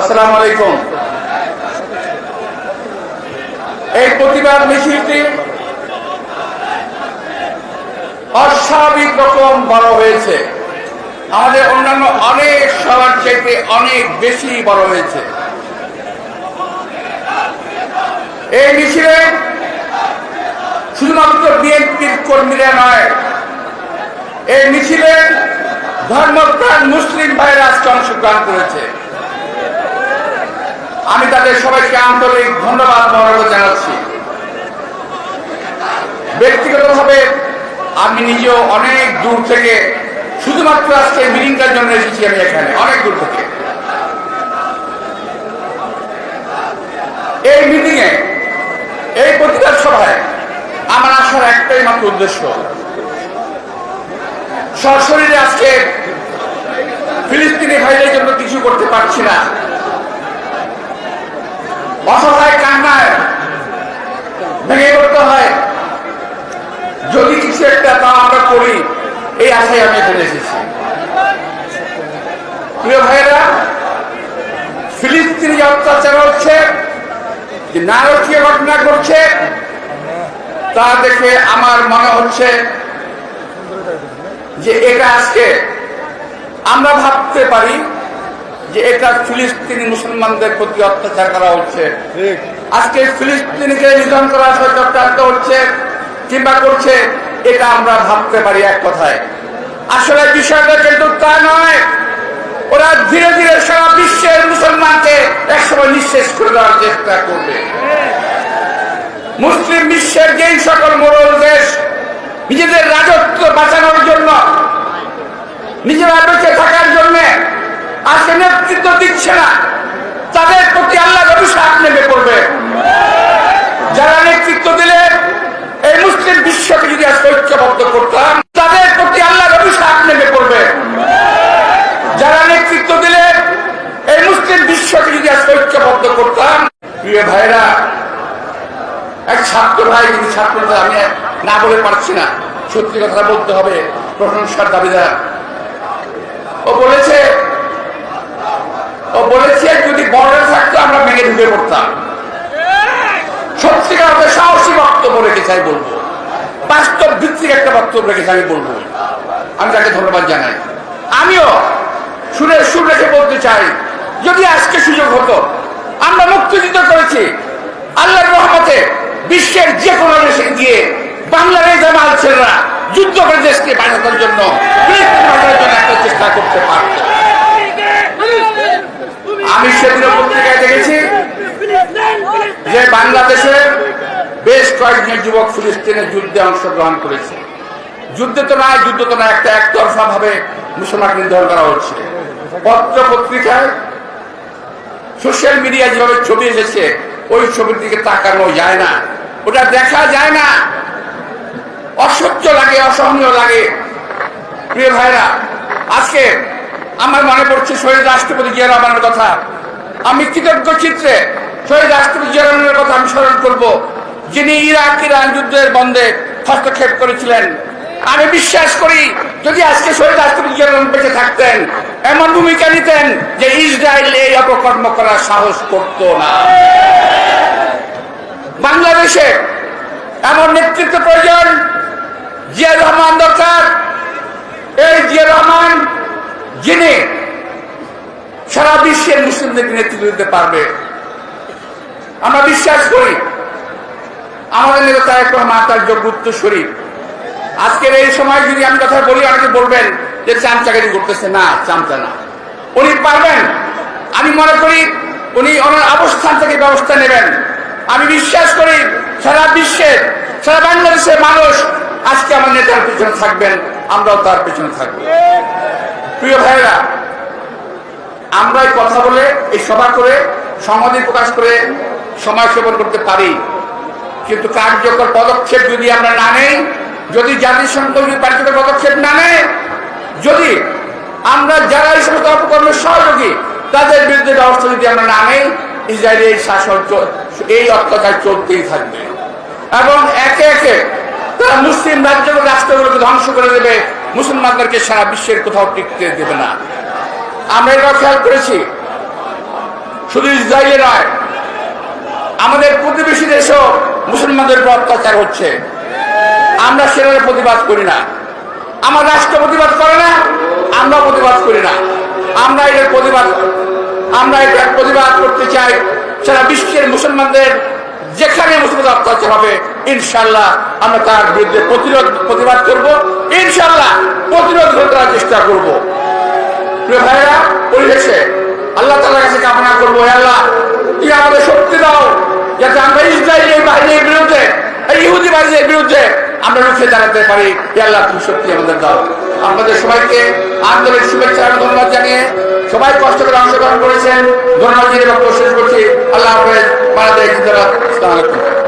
আসসালামু আলাইকুম। এই প্রতিবাদ মিছিলটি অস্বাভাবিক রকম বড় হয়েছে। আমাদের অন্যান্য অনেক সবার চাইতে অনেক বেশি বড় হয়েছে। এই মিছিলে শুধুমাত্র বিএনপির কর্মীরা নয়, এই মিছিলে ধর্মপ্রাণ মুসলিম ভাইরা আজকে অংশগ্রহণ করেছে। আমি তাদের সবাইকে আন্তরিক ধন্যবাদ মনোরোধ জানাচ্ছি। ব্যক্তিগতভাবে আমি নিজেও অনেক দূর থেকে, শুধুমাত্র আজকে মিটিংটার জন্য এসেছি আমি এখানে, অনেক দূর থেকে। এই মিটিংয়ে, এই প্রতিবাদ সভায় আমার আসার একটাই মাত্র উদ্দেশ্য। সশরীরে আজকে ফিলিস্তিনি ভাইদের জন্য কিছু করতে পারছি না। অসহায় কান্নায় ভেঙে পড়তে হয়। যদি কিছু একটা তা আমরা করি, এই আশায় আমি এখানে এসেছি। প্রিয় ভাইয়েরা, ফিলিস্তিনি অত্যাচার হচ্ছে নারকীয় ঘটনা ঘটছে, তা দেখে আমার মনে হচ্ছে যে এটা আজকে আমরা ভাবতে পারি যে এটা ফিলিস্তিনি মুসলমানদের প্রতি অত্যাচার করা হচ্ছে। আজকে ফিলিস্তিনিকে নিধন করা চক্রান্ত হচ্ছে কিংবা করছে এটা আমরা ভাবতে পারি এক কথায়। আসলে বিষয়টা কিন্তু তা নয়। ওরা ধীরে ধীরে সারা বিশ্বের মুসলমানকে একসময় নিঃশেষ করে দেওয়ার চেষ্টা করবে। মুসলিম বিশ্বের যেই সকল মোড়ল দেশ নিজেদের রাজত্ব বাঁচানোর জন্য নিজেরা বেঁচে থাকার জন্য আজকে নেতৃত্ব দিচ্ছে না। তাদের প্রতি আল্লাহ অভিশাপ নেমে পড়বে। যারা নেতৃত্ব দিলে এই মুসলিম বিশ্বকে যদি আজকে ঐক্যবদ্ধ করতাম, তাদের প্রতি আল্লাহ অভিশাপ নেমে পড়বে। যারা নেতৃত্ব দিলে এই মুসলিম বিশ্বকে যদি আজকে ঐক্যবদ্ধ করতাম, প্রিয় ভাইরা এক ছাত্র ভাই কিন্তু ছাত্র আমি না বলে পারছি না। সত্যি কথা বলতে হবে, প্রশংসার দাবিদার। ও বলেছে ও যদি বর্ডার থাকতো আমরা ঢুকে পড়তাম। সত্যিকার অর্থে সাহসী বক্তব্য রেখেছে, আমি বলব। বাস্তব ভিত্তিক একটা বক্তব্য রেখেছে, আমি বলব। আমি তাকে ধন্যবাদ জানাই। আমিও সুরের সুর রেখে বলতে চাই, যদি আজকে সুযোগ হতো, আমরা মুক্তিযুদ্ধ করেছি, আল্লাহর রহমতে বিশ্বের যে কোনো দেশে গিয়ে বাংলাদেশ জামাল ছেলেরা যুদ্ধ করে দেশকে বাঁচানোর জন্য বাঁচানোর চেষ্টা করতে পারত আমি সেদিন পত্রিকায় দেখেছি যে বাংলাদেশের কয়েকজন যুবক ফিলিস্তিনের যুদ্ধে অংশগ্রহণ করেছে। যুদ্ধে তো নয় যুদ্ধ তো নয় একটা একতরফা ভাবে মুসলমান নির্ধারণ করা হচ্ছে। পত্র পত্রিকায় সোশ্যাল মিডিয়া যেভাবে ছবি এসেছে, ওই ছবির দিকে তাকানো যায় না। ওটা দেখা যায় না। অসহ্য লাগে, অসহনীয় লাগে। প্রিয় ভাইরা, আজকে আমার মনে পড়ছে শহীদ রাষ্ট্রপতি জিয়া রহমানের কথা। আমি কৃতজ্ঞ চিত্রে শহীদ রাষ্ট্রপতি জিয়া রহমানের কথা আমি স্মরণ করব। যিনি ইরাক, ইরান যুদ্ধের বন্ধে হস্তক্ষেপ করেছিলেন। আমি বিশ্বাস করি, যদি আজকে শহীদ জিয়া বেঁচে থাকতেন, এমন ভূমিকা নিতেন যে ইসরায়েল এই অপকর্ম করার সাহস করত না। বাংলাদেশে এমন নেতৃত্ব প্রয়োজন জিয়া রহমান দরকার। এই জিয়া রহমান, যিনি সারা বিশ্বের মুসলিমদেরকে নেতৃত্ব দিতে পারবে। আমরা বিশ্বাস করি আমাদের নেতা তারেক রহমান তার যোগ্য উত্তরস্বরী আজকের এই সময় যদি আমি কথা বলি অনেকে বলবেন যে চামচাকারি করতেছে। না চামচা না। উনি পারবেন। আমি মনে করি উনি ওনার অবস্থান থেকে ব্যবস্থা নেবেন। আমি বিশ্বাস করি সারা বিশ্বের সারা বাংলাদেশের মানুষ আজকে আমার নেতার পিছনে থাকবেন। আমরাও তার পিছনে থাকব। প্রিয় ভাইরা আমরা কথা বলে, এই সভা করে, সমাধি প্রকাশ করে সময় সেবন করতে পারি। কিন্তু কার্যকর পদক্ষেপ যদি আমরা না নেই, যদি জাতিসংঘ যদি কার্যকর পদক্ষেপ না নেয়, যদি আমরা যারা এই সমস্ত অপকর্মের সহযোগী, তাদের বিরুদ্ধে ব্যবস্থা যদি আমরা না নেই, ইসরায়েলের এই শাসন এই অত্যাচার চলতেই থাকবে। এবং একে একে তারা মুসলিম রাজ্যগুলো রাষ্ট্রগুলোকে ধ্বংস করে দেবে, মুসলমানদেরকে সারা বিশ্বের কোথাও টিকতে দেবে না। আমরা এটাও খেয়াল করেছি। শুধু ইসরায়েলে নয়, আমাদের প্রতিবেশী দেশেও মুসলমানদের উপর অত্যাচার হচ্ছে। আমরা সেভাবে প্রতিবাদ করি না। আমার রাষ্ট্র প্রতিবাদ করে না আমরা প্রতিবাদ করি না। আমরা এটার প্রতিবাদ, আমরা এটার প্রতিবাদ করতে চাই সারা বিশ্বের মুসলমানদের, যেখানে মুসলমান অত্যাচার হবে ইনশাল্লাহ আমরা তার বিরুদ্ধে প্রতিরোধ, প্রতিবাদ করব। ইনশাল্লাহ প্রতিরোধ করার চেষ্টা করব। ভাইরা পরিবেশে আল্লাহ তালার কাছে কামনা করব আল্লাহ তুই আমাদের শক্তি দাও যাতে আমরা ইসরায়েলের বাহিনীর বিরুদ্ধে ইহুদি বাড়ির বিরুদ্ধে আমরা রুখে দাঁড়াতে পারি। আল্লাহ, তুমি সত্যি আমাদের দাও আপনাদের সবাইকে আন্তরিক শুভেচ্ছা ধন্যবাদ জানিয়ে সবাই কষ্ট করে অংশগ্রহণ করেছেন। ধন্যবাদ দিয়ে বক্তব্য শেষ করছি। আল্লাহ হাফেজ। বাংলাদেশ আসসালামু আলাইকুম।